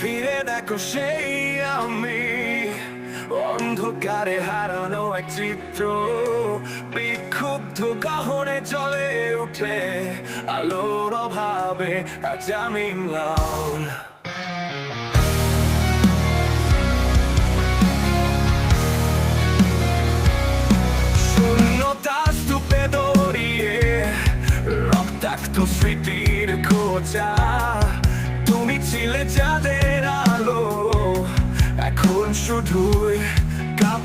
ফিরে দেখো সেই আমি। অন্ধকারে হারানো এক চিত্র, বিক্ষুব্ধ গহনে চলে উঠে আলোর অভাবে আজ আমি Lahaul Takto svitir koća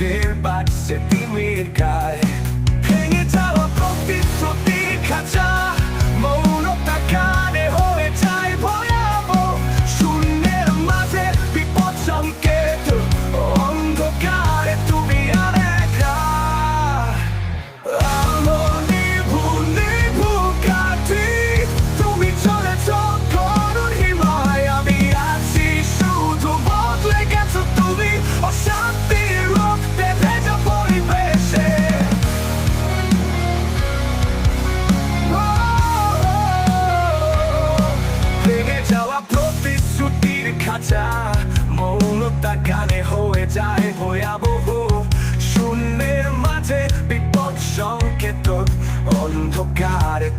bir bak sepimi kay মৌলতা গানে হয়ে যায় ভয়াবহ। শূন্যের মাঝে বিপদ সংকেত অন্ধকারে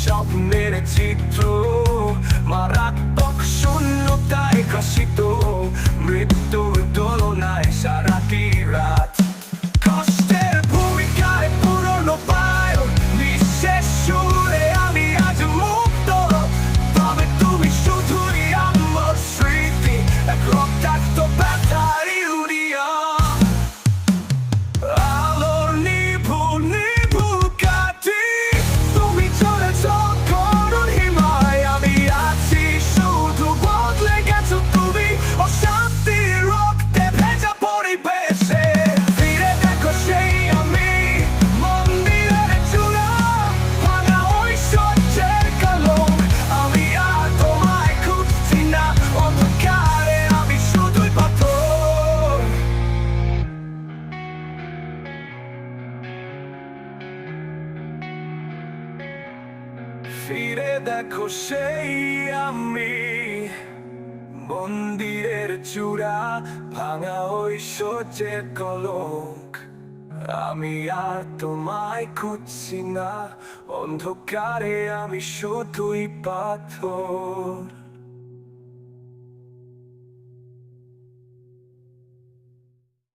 স্বপ্নের চিত্র ফিরে দেখো সেই আমি। মন্দিরের চূড়া ভাঙা ওই সোচের কলঙ্ক। আমি আর তোমায় খুঁজছি না। অন্ধকারে আমি শুধুই পাথর।